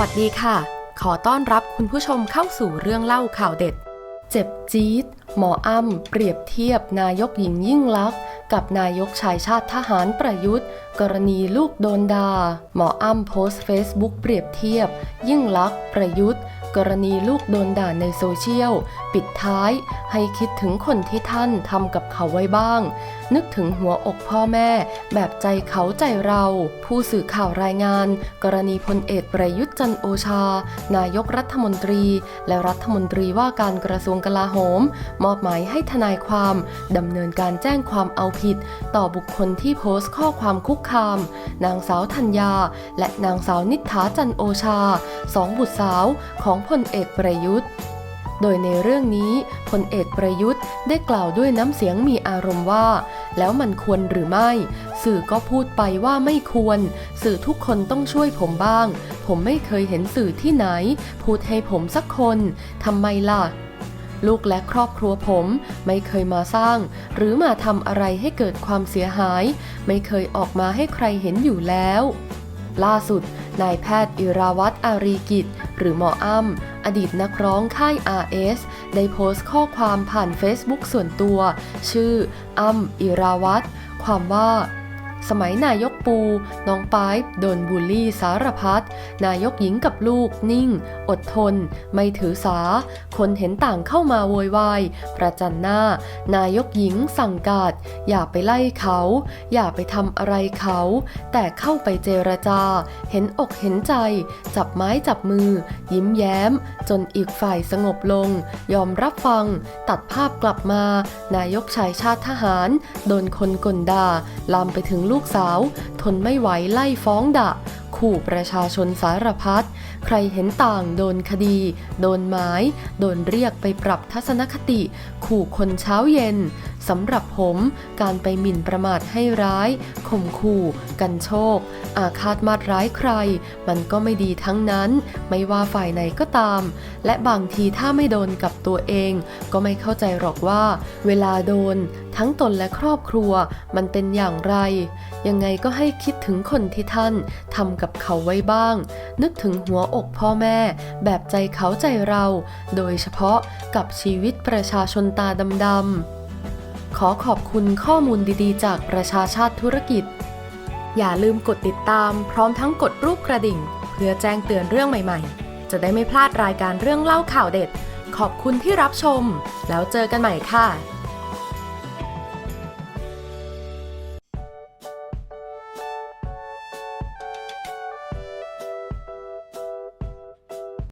วัสดีค่ะ ขอต้อนรับคุณผู้ชมเข้าสู่เรื่องเล่าข่าวเด็ด เจ็บจี๊ด หมออ้ำเปรียบเทียบนายกหญิงยิ่งลักษณ์กับนายกชายชาติทหารประยุทธ์ กรณีลูกโดนดา่าหมออ้ำโพสต์เฟซบุ๊กเปรียบเทียบ ยิ่งลักษณ์ประยุทธ์ กรณีลูกโดนด่าในโซเชียล ปิดท้าย ให้คิดถึงคนที่ท่านทำกับเขาไว้บ้าง นึกถึงหัวอกพ่อแม่ แบบใจเขาใจเรา ผู้สื่อข่าวรายงาน กรณีพลเอกประยุทธ์จันโอชา นายกรัฐมนตรี และรัฐมนตรีว่าการกระทรวงกลาโหม มอบหมายให้ทนายความดำเนินการแจ้งความเอาผิด ต่อบุคคลที่โพสต์ข้อความคุกคาม นางสาวธัญญาและนางสาวนิษฐาจันโอชาสองบุตรสาวของพลเอกประยุทธ์ โดยในเรื่องนี้พลเอกประยุทธ์ได้กล่าวด้วยน้ำเสียงมีอารมณ์ว่า แล้วมันควรหรือไม่ สื่อก็พูดไปว่าไม่ควร สื่อทุกคนต้องช่วยผมบ้าง ผมไม่เคยเห็นสื่อที่ไหน พูดให้ผมสักคนทำไมล่ะลูกและครอบครัวผมไม่เคยมาสร้าง หรือมาทำอะไรให้เกิดความเสียหาย ไม่เคยออกมาให้ใครเห็นอยู่แล้ว ล่าสุด นายแพทย์อิราวัตอารีกิจ หรือหมออ้ำอดีตนักร้องค่าย RS ได้โพสต์ข้อความผ่าน Facebook ส่วนตัว ชื่ออ้ำอิราวัตความว่า สมัยนายกปู น้องปายโดนบูลลี่สารพัด นายกหญิงกับลูกนิ่ง อดทน ไม่ถือสา คนเห็นต่างเข้ามาโวยวาย ประจันหน้า นายกหญิงสั่งการ อย่าไปไล่เขา อย่าไปทำอะไรเขา แต่เข้าไปเจรจา เห็นอกเห็นใจ จับไม้จับมือ ยิ้มแย้ม จนอีกฝ่ายสงบลง ยอมรับฟัง ตัดภาพกลับมา นายกชายชาติทหาร โดนคนกลด่า ลามไปถึงลูกสาว ทนไม่ไหวไล่ฟ้องด่า ขู่ประชาชนสารพัด ใครเห็นต่างโดนคดี โดนหมายโดนเรียกไปปรับทัศนคติ ขู่คนเช้าเย็น สำหรับผมการไปหมิ่นประมาทให้ร้ายข่มขู่ กันโชค อาฆาตมาดร้ายใคร มันก็ไม่ดีทั้งนั้น ไม่ว่าฝ่ายไหนก็ตาม และบางทีถ้าไม่โดนกับตัวเอง ก็ไม่เข้าใจหรอกว่า เวลาโดน ทั้งตนและครอบครัว มันเป็นอย่างไร ยังไงก็ให้คิดถึงคนที่ท่านทำกับเขาไว้บ้าง นึกถึงหัวอกพ่อแม่ แบบใจเขาใจเรา โดยเฉพาะกับชีวิตประชาชนตาดำๆ ขอขอบคุณข้อมูลดีๆ จากประชาชาติธุรกิจ อย่าลืมกดติดตามพร้อมทั้งกดรูปกระดิ่ง เพื่อแจ้งเตือนเรื่องใหม่ๆ จะได้ไม่พลาดรายการเรื่องเล่าข่าวเด็ด ขอบคุณที่รับชม แล้วเจอกันใหม่ค่ะ